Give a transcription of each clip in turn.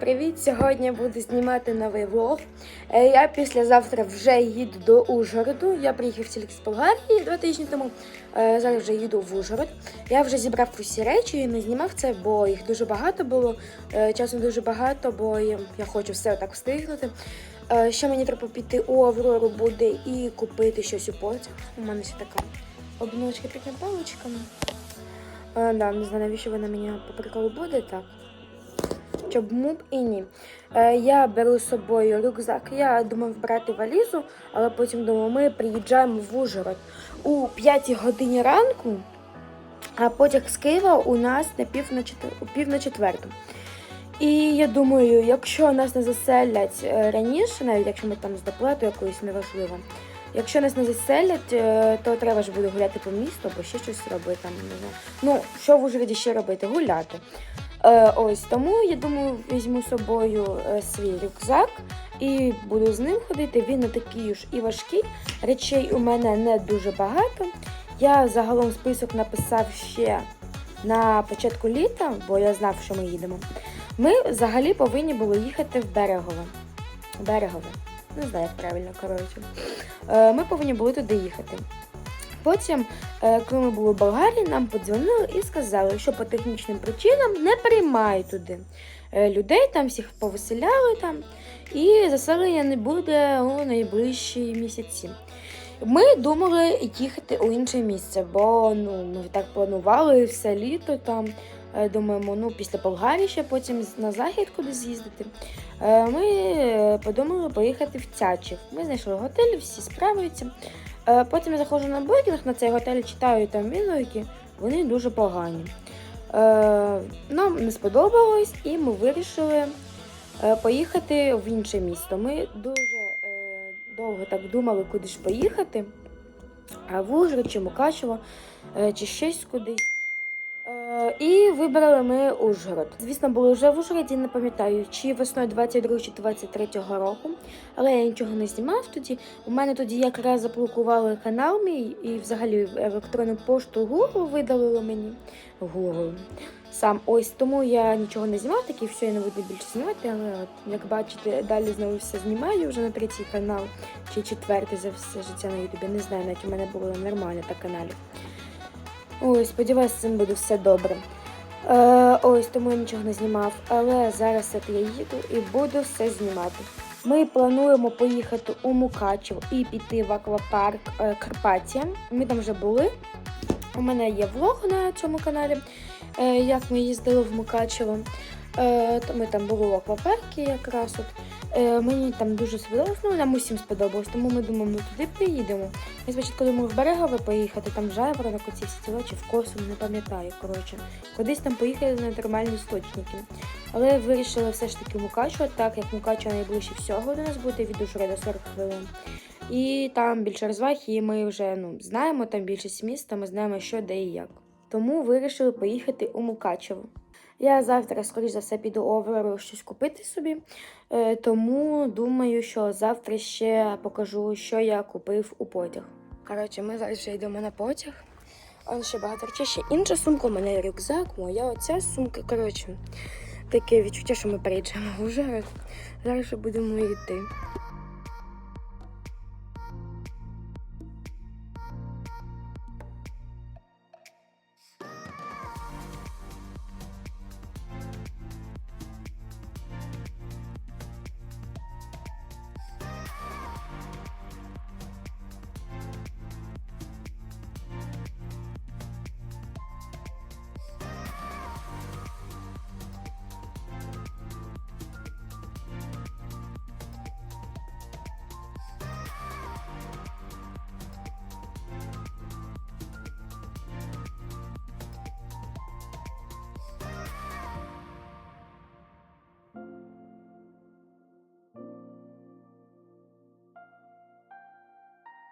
привіт! Сьогодні буду знімати новий влог. Е, Я післязавтра вже їду до Ужгороду. Я приїхав тільки з Болгарії два тижні тому. Е, Зараз вже їду в Ужгород. Я вже зібрав усі речі і не знімав це, бо їх дуже багато було. Е, Часу дуже багато, бо я хочу все отак встигнути. Ще мені треба піти у Аврору буде і купити щось у потяг. У мене ще така обночка під паличками. Да, не знаю, навіщо вона мені по приколу буде так. Щоб муб і ні. Е, я беру з собою рюкзак. Я думав брати валізу, але потім думаю, ми приїжджаємо в Ужгород у 5 годині ранку, а потяг з Києва у нас на пів на четвер... пів на четверту. І я думаю, якщо нас не заселять е, раніше, навіть якщо ми там з доплатою якоюсь неважливо, якщо нас не заселять, е, то треба ж буде гуляти по місту або ще щось робити. Не знаю. Ну, що в Ужгороді ще робити? Гуляти. Е, ось тому я думаю, візьму з собою е, свій рюкзак і буду з ним ходити. Він не такий уж і важкий. Речей у мене не дуже багато. Я загалом список написав ще на початку літа, бо я знав, що ми їдемо. Ми взагалі повинні були їхати в Берегове. Берегове. Не знаю, як правильно, коротше. Е, Ми повинні були туди їхати. Потім, е, коли ми були в Болгарії, нам подзвонили і сказали, що по технічним причинам не приймають туди е, людей, там всіх повеселяли там, і заселення не буде у найближчі місяці. Ми думали їхати у інше місце, бо ну, ми так планували все літо там. Е, Думаємо, ну після Болгарії ще потім на захід куди з'їздити. Ми подумали поїхати в Тячів. Ми знайшли готель, всі справляються. Е, Потім я заходжу на букінг на цей готель, читаю там відгуки, вони дуже погані. Е, Нам не сподобалось, і ми вирішили е, поїхати в інше місто. Ми дуже довго так думали, куди ж поїхати. А в Ужгород чи Мукачево, чи щось кудись. Е, І вибрали ми Ужгород. Звісно, були вже в Ужгороді, не пам'ятаю, чи весною 22 чи 23 року, але я нічого не знімав тоді. У мене тоді якраз заблокували канал мій і взагалі електронну пошту Google видалило мені. Google. Сам ось тому я нічого не знімав, такі все я не буду більше знімати, але от, як бачите, далі знову все знімаю вже на третій канал чи четвертий за все життя на Ютубі. Не знаю, навіть у мене було нормально на каналі. Ой, сподіваюся, цим буде все добре. Е, ось тому я нічого не знімав, але зараз от я їду і буду все знімати. Ми плануємо поїхати у Мукачево і піти в аквапарк е, Карпаття. Ми там вже були. У мене є влог на цьому каналі, е, як ми їздили в Мукачево. Е, ми там були в аквапаркі якраз. От. Е, мені там дуже сподобалось, ну нам усім сподобалось, тому ми думаємо, ми туди приїдемо. Я спочатку думала в Берегове поїхати, там жайворонок, оці всі тіла, чи в Косу, не пам'ятаю. Коротше, кудись там поїхали на нормальні істочники. Але вирішили все ж таки в Мукачево, так як Мукачево найближче всього до нас буде від Ужгорода 40 хвилин. І там більше розваг, і ми вже ну, знаємо там більшість міста, ми знаємо, що де і як. Тому вирішили поїхати у Мукачево. Я завтра, скоріш за все, піду у Аврору щось купити собі. Е, Тому думаю, що завтра ще покажу, що я купив у потяг. Коротше, ми зараз вже йдемо на потяг. Он ще багато речей. Ще інша сумка, у мене рюкзак, моя оця сумка. Коротше, таке відчуття, що ми приїжджаємо в Ужгород. Зараз будемо йти.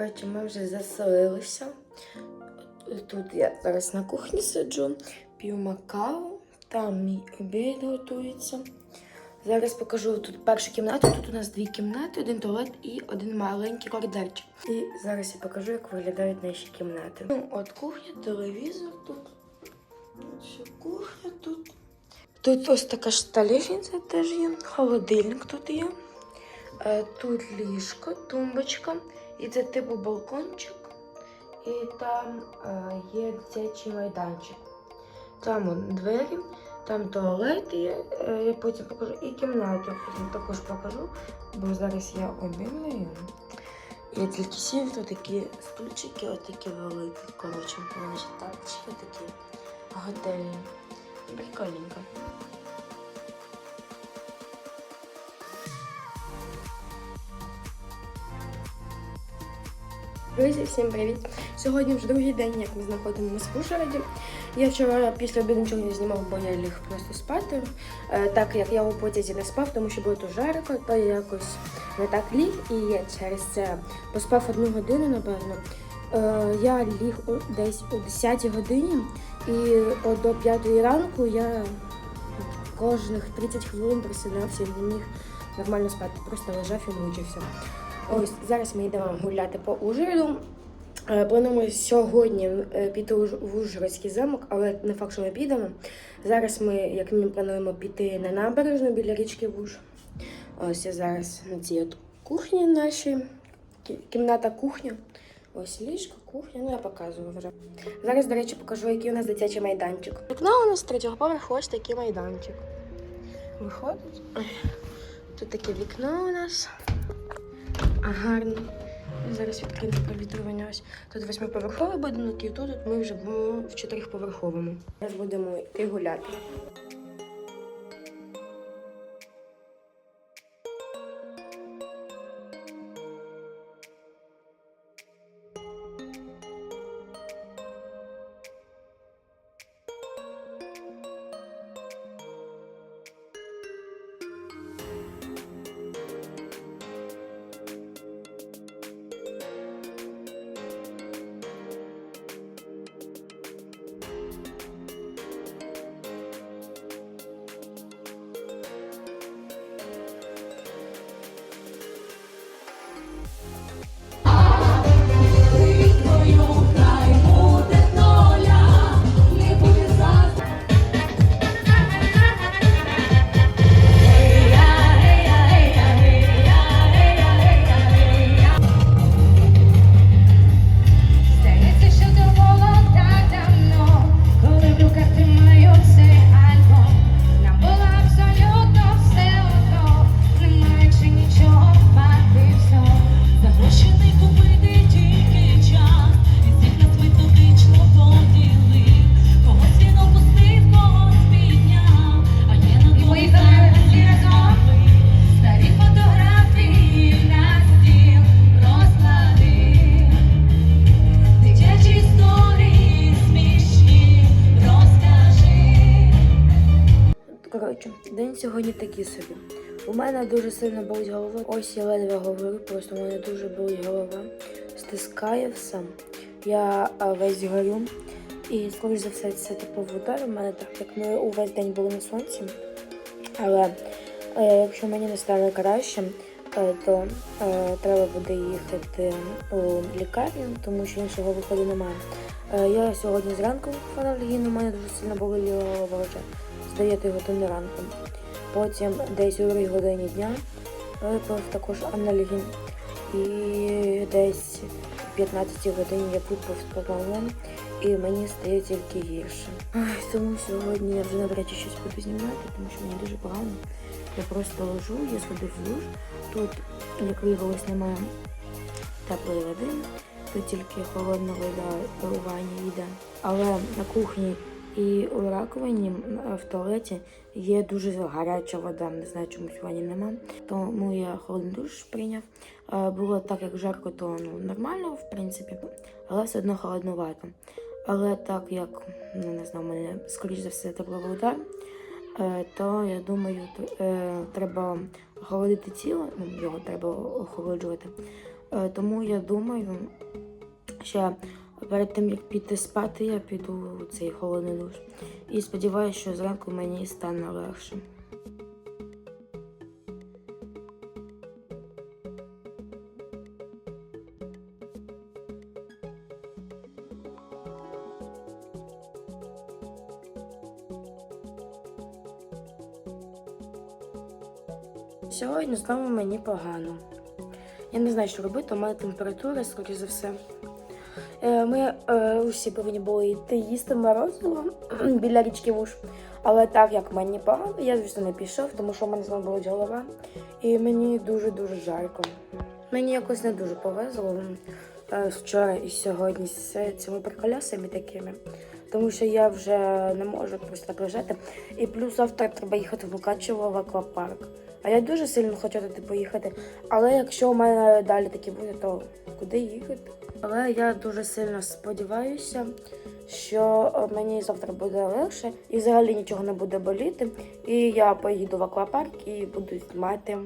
Коротше, ми вже заселилися. Тут я зараз на кухні сиджу, п'ю каву, там мій обід готується. Зараз покажу тут першу кімнату. Тут у нас дві кімнати, один туалет і один маленький коридорчик. І зараз я покажу, як виглядають наші кімнати. Ну, от кухня, телевізор тут. Ще кухня тут. Тут ось така столешниця теж є, холодильник тут є. Е, Тут ліжко, тумбочка, і це типу балкончик. І там е, є дитячий майданчик. Там он, двері, там туалет є, е, я потім покажу, і кімнату потім також покажу, бо зараз я обідаю. Я тільки сів, то такі стульчики, отакі великі. Коротше, вони ж тапочки такі готельні. Прикольненько. Друзі, всім привіт! Сьогодні вже другий день, як ми знаходимося в Ужгороді. Я вчора після обіду нічого не знімав, бо я ліг просто спати. Е, так як я у потязі не спав, тому що було дуже жарко, то я якось не так ліг і я через це поспав одну годину, напевно. Е, я ліг десь о 10 годині, і до 5 ранку я кожних 30 хвилин просинався і не міг нормально спати, просто лежав і мучився. Ось зараз ми йдемо гуляти по Ужгороду. Е, Плануємо сьогодні е, піти в Ужгородський замок, але не факт, що ми підемо. Зараз ми, як мінімум, плануємо піти на набережну біля річки Буж. Ось я зараз на цій от кухні нашій. Кімната кухня. Ось ліжко, кухня, ну я показую вже. Зараз, до речі, покажу, який у нас дитячий майданчик. Вікно у нас третього поверху ось такий майданчик. Виходить. Тут таке вікно у нас. Гарно. Зараз відкрите провітрювання. Ось тут восьмиповерховий будинок, і тут ми вже будемо в чотирьохповерховому. Зараз будемо йти гуляти. Сьогодні такий собі. У мене дуже сильно болить голова. Ось я ледве говорю, просто у мене дуже болить голова. Стискає все. Я весь горю. І, скоріш за все, це типу удар у мене так, як ми увесь день були на сонці. Але е, якщо мені не стане краще, е, то е, треба буде їхати у лікарню, тому що іншого виходу немає. Е, я сьогодні зранку в лігіну, у мене дуже сильно боліла голова вже з 9 години ранку. Потім десь у 2 годині дня випив також анальгін. І десь о 15 годині я випив спокон, і мені стає тільки гірше. Ай, тому сьогодні я вже навряд чи щось буду знімати, тому що мені дуже погано. Я просто лежу, я сходив в душ. Тут, як виявилось, немає теплої води, тут тільки холодна вода у ванні йде. Але на кухні і у раковині в туалеті є дуже гаряча вода. Не знаю, чомусь в ванні нема. Тому я холодний душ прийняв. Е, Було так, як жарко, то ну, нормально, в принципі, але все одно холоднувато. Але так як ну, не знаю, мене скоріш за все тепловий удар, е, то я думаю, е, треба охолодити тіло, ну, його треба охолоджувати. Е, Тому я думаю, що перед тим як піти спати, я піду у цей холодний душ. І сподіваюся, що зранку мені стане легше. Сьогодні знову мені погано. Я не знаю, що робити, у мене температура, скоріше за все. Е, Ми е, усі повинні були йти їсти морозиво біля річки Вуш. Але так як мені погано, я, звісно, не пішов, тому що в мене знову болить голова. І мені дуже-дуже жарко. Мені якось не дуже повезло е, вчора і сьогодні з цими приколясами такими. Тому що я вже не можу просто так лежати. І плюс завтра треба їхати в Мукачево в аквапарк. А я дуже сильно хочу туди поїхати. Але якщо у мене далі таке буде, то куди їхати? Але я дуже сильно сподіваюся, що е, мені завтра буде легше і взагалі нічого не буде боліти. І я поїду в аквапарк і буду знімати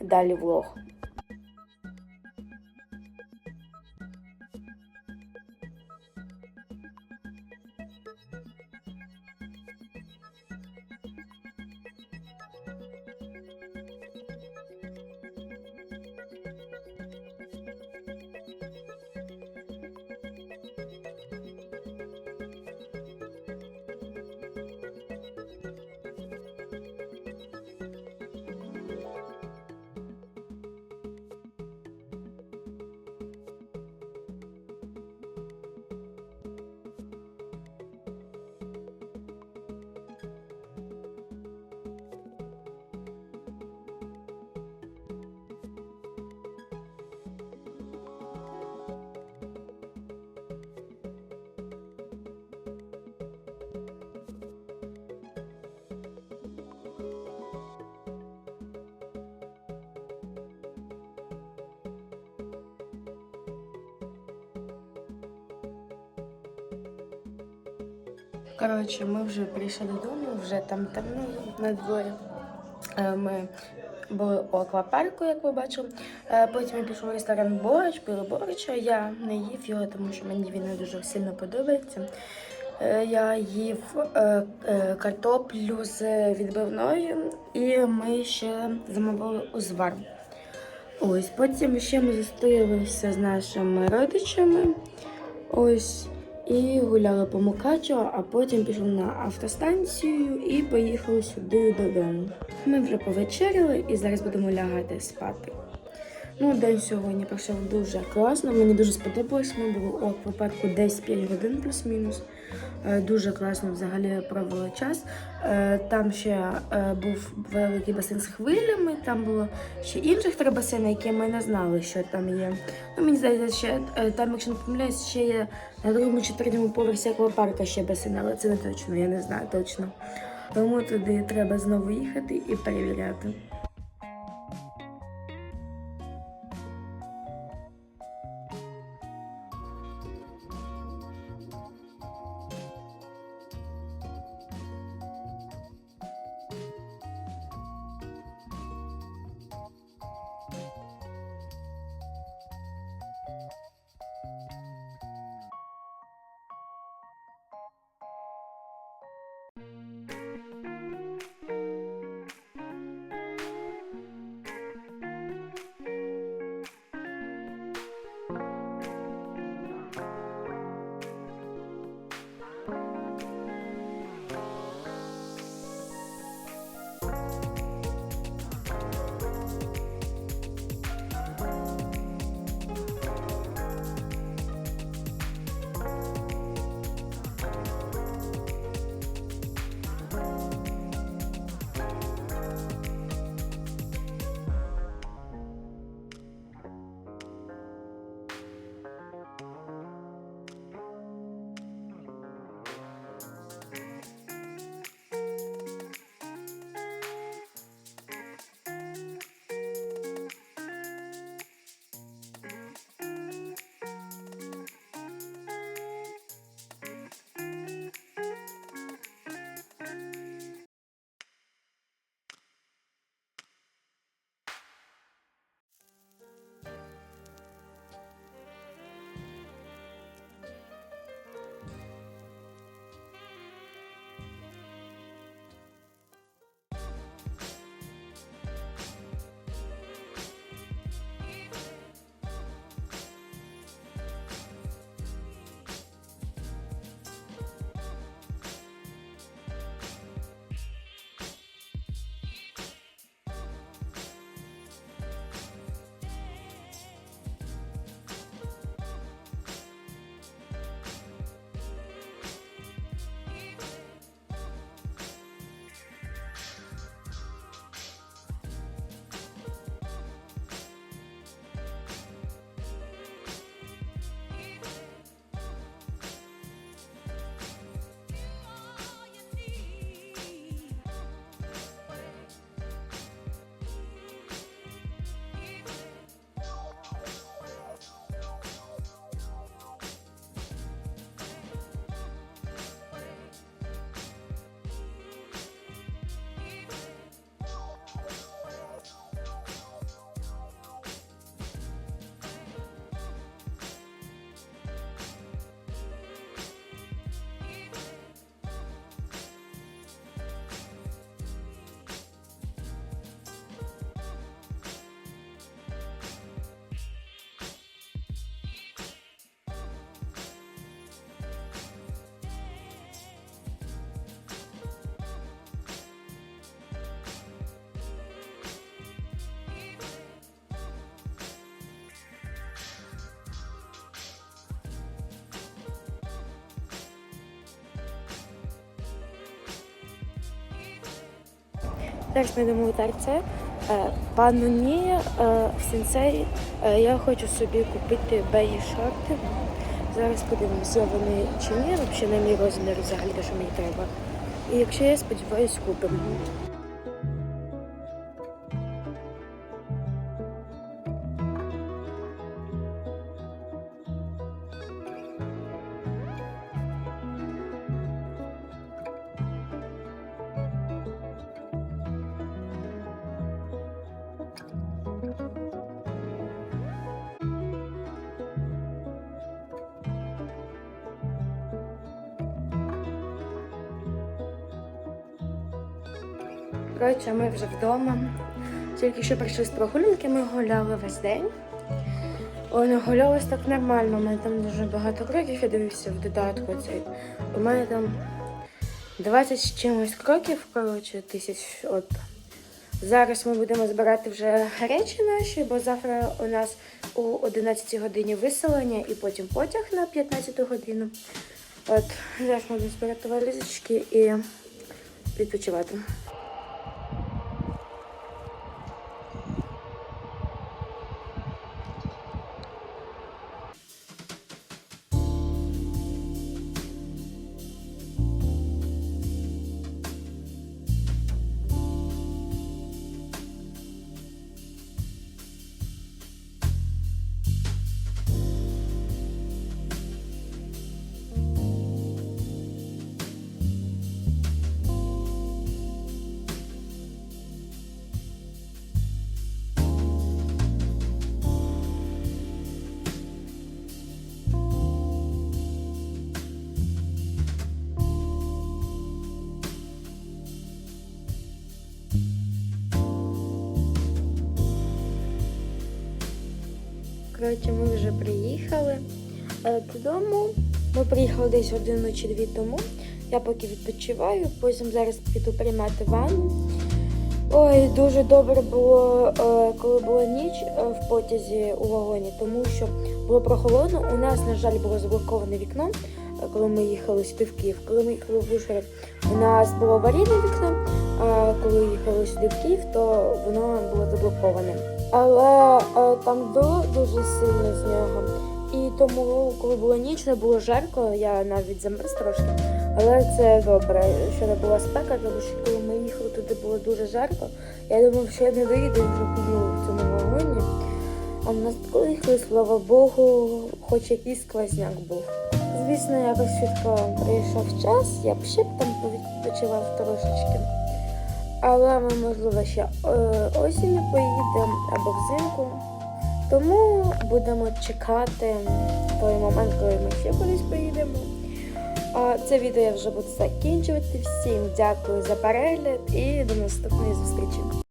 далі влог. Коротше, ми вже прийшли додому, вже там темно на дворі. Е, Ми були у аквапарку, як ви бачили. Е, Потім я пішов в ресторан Борщ, пили борщ. Я не їв його, тому що мені він не дуже сильно подобається. Е, Я їв картоплю з відбивною, і ми ще замовили узвар. Ось потім ще ми зустрілися з нашими родичами. Ось. І гуляли по Мукачево, а потім пішли на автостанцію і поїхали сюди додому. Ми вже повечеряли і зараз будемо лягати спати. Ну, день сьогодні пройшов дуже класно. Мені дуже сподобалось. Ми були у аквапарку десь 5 годин плюс-мінус. Е, Дуже класно взагалі провели час. Е, Там ще е, був великий басейн з хвилями, там було ще інших три басейни, які ми не знали, що там є. Ну, мені здається, ще там, якщо не помиляюсь, ще є на другому чи третьому поверсі аквапарка ще басейн, але це не точно, я не знаю точно. Тому туди треба знову їхати і перевіряти. Зараз ми йдемо у ТРЦ. Е, е, в сенсей е, я хочу собі купити беї шорти. Зараз подивимося, вони чи ні, взагалі на мій розмір взагалі, що мені треба. І якщо я сподіваюся, купимо. Коротше, ми вже вдома. Тільки що прийшли з прогулянки, ми гуляли весь день. Ой, не гулялось так нормально. У мене там дуже багато кроків, я дивився в додатку цей. У мене там 20 з чимось кроків, коротше, тисяч. От. Зараз ми будемо збирати вже речі наші, бо завтра у нас у 11 годині виселення і потім потяг на 15 годину. От, зараз ми будемо збирати валізочки і відпочивати. Коротше, ми вже приїхали е, додому. Ми приїхали десь годину чи дві тому. Я поки відпочиваю, потім зараз піду приймати ванну. Ой, дуже добре було, е, коли була ніч е, в потязі у вагоні, тому що було прохолодно. У нас, на жаль, було заблоковане вікно, коли ми їхали сюди в Київ. Коли ми їхали в Ужгород, у нас було аварійне вікно, а коли їхали сюди в Київ, то воно було заблоковане. Але е, там було дуже сильно з. І тому, коли була ніч, не було жарко, я навіть замерз трошки. Але це добре, що не була спека, тому що коли ми їхали туди було дуже жарко. Я думав, що я не вийду вже піду в цьому вагоні. А в нас приїхали, слава Богу, хоч якийсь сквозняк був. Звісно, якось швидко прийшов час, я б ще б там відпочивав трошечки. Але ми, можливо, ще е, осінню поїдемо або взимку. Тому будемо чекати той момент, коли ми ще кудись поїдемо. А це відео вже буду закінчувати. Всім дякую за перегляд і до наступної зустрічі.